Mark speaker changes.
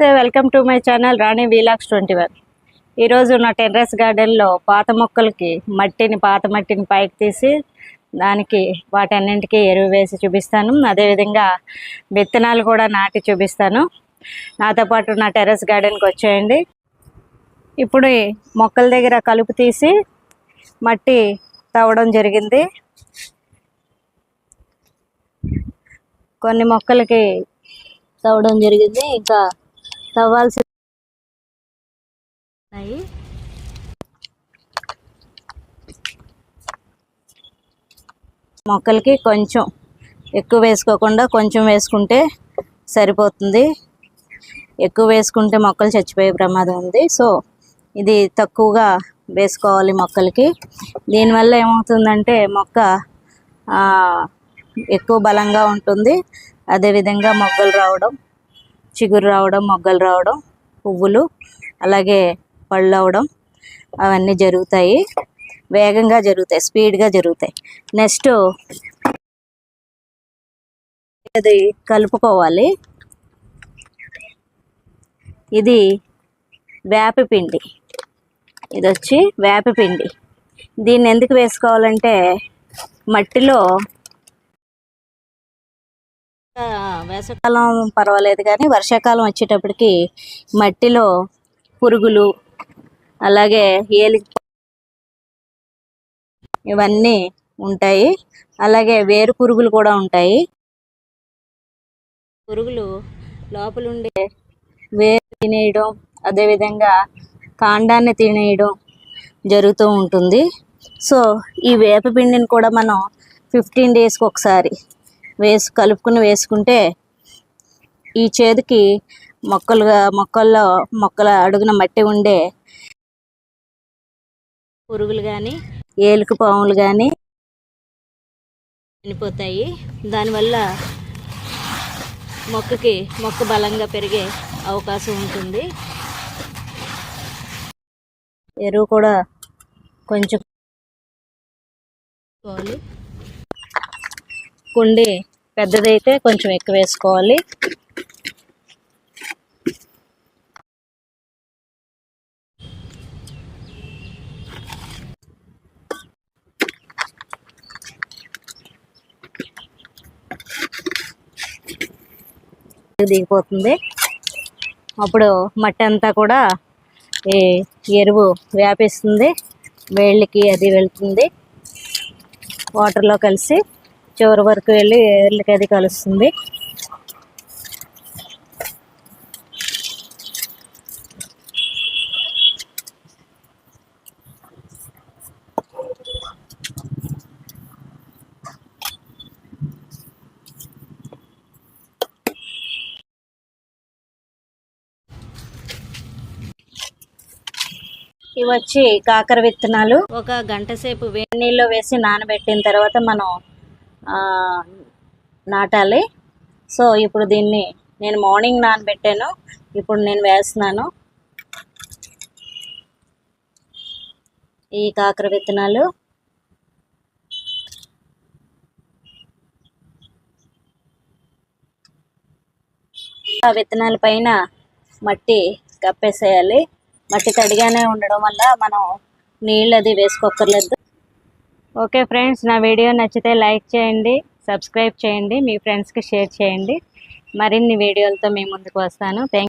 Speaker 1: Welcome to my channel Rani vlogs twenty one. ఈరోజు నా terrace గార్డెన్లో పాత మొక్కలకి మట్టిని పాత మట్టిని పైకి తీసి దానికి వాటన్నింటికి ఎరువు వేసి చూపిస్తాను. అదేవిధంగా విత్తనాలు కూడా నాటి చూపిస్తాను. నాతో పాటు నా టెర్రస్ గార్డెన్కి వచ్చేయండి. ఇప్పుడు మొక్కల దగ్గర కలుపు తీసి మట్టి తవ్వడం జరిగింది. కొన్ని మొక్కలకి తవ్వడం జరిగింది. ఇంకా తవ్వాల్సి ఉన్నాయి. మొక్కలకి కొంచెం ఎక్కువ వేసుకోకుండా కొంచెం వేసుకుంటే సరిపోతుంది. ఎక్కువ వేసుకుంటే మొక్కలు చచ్చిపోయే ప్రమాదం ఉంది. సో ఇది తక్కువగా వేసుకోవాలి మొక్కలకి. దీనివల్ల ఏమవుతుందంటే మొక్క ఎక్కువ బలంగా ఉంటుంది. అదేవిధంగా మొగ్గలు రావడం చిగురు రావడం మొగ్గలు రావడం పువ్వులు అలాగే పళ్ళు అవడం అవన్నీ జరుగుతాయి. వేగంగా జరుగుతాయి స్పీడ్గా జరుగుతాయి. నెక్స్ట్ అది కలుపుకోవాలి. ఇది వేపపిండి ఇది వచ్చి వేపపిండి దీన్ని ఎందుకు వేసుకోవాలంటే మట్టిలో వేసవికాలం పర్వాలేదు కానీ వర్షాకాలం వచ్చేటప్పటికి మట్టిలో పురుగులు అలాగే ఏలి ఇవన్నీ ఉంటాయి. అలాగే వేరు పురుగులు కూడా ఉంటాయి. పురుగులు లోపలుండే వేరు తినేయడం అదేవిధంగా కాండాన్ని తినేయడం జరుగుతూ ఉంటుంది. సో ఈ వేపపిండిని కూడా మనం ఫిఫ్టీన్ డేస్కి ఒకసారి వేసి కలుపుకుని వేసుకుంటే ఈ చేదుకి మొక్కలుగా మొక్కల్లో మొక్కల అడుగున మట్టి ఉండే పురుగులు కానీ ఏలుక పాములు కానీ చనిపోతాయి. దానివల్ల మొక్కకి మొక్క బలంగా పెరిగే అవకాశం ఉంటుంది. ఎరువు కూడా కొంచెం వేసుకోవాలి కుండి పెద్దదైతే కొంచెం ఎక్కువ వేసుకోవాలి. దిగిపోతుంది. అప్పుడు మట్టి అంతా కూడా ఈ ఎరువు వ్యాపిస్తుంది. వేళ్ళకి అది వెళ్తుంది. వాటర్లో కలిసి చివరి వరకు వెళ్ళి ఏర్లకి అది కలుస్తుంది. ఇవి వచ్చి కాకర విత్తనాలు. ఒక గంట సేపు వేడి నీళ్ళలో వేసి నానబెట్టిన తర్వాత మనం నాటాలి. సో ఇప్పుడు దీన్ని నేను మార్నింగ్ నానబెట్టాను. ఇప్పుడు నేను వేస్తున్నాను. ఈ కాకర విత్తనాలు. ఆ విత్తనాల పైన మట్టి కప్పేసేయాలి. మట్టి తడిగానే ఉండడం వల్ల మనం నీళ్ళు అది వేసుకోకర్లేదు ఓకే ఫ్రెండ్స్ నా వీడియో నచ్చితే లైక్ చేయండి సబ్స్క్రైబ్ చేయండి మీ ఫ్రెండ్స్కి షేర్ చేయండి. మరిన్ని వీడియోలతో మీ ముందుకు వస్తాను. థ్యాంక్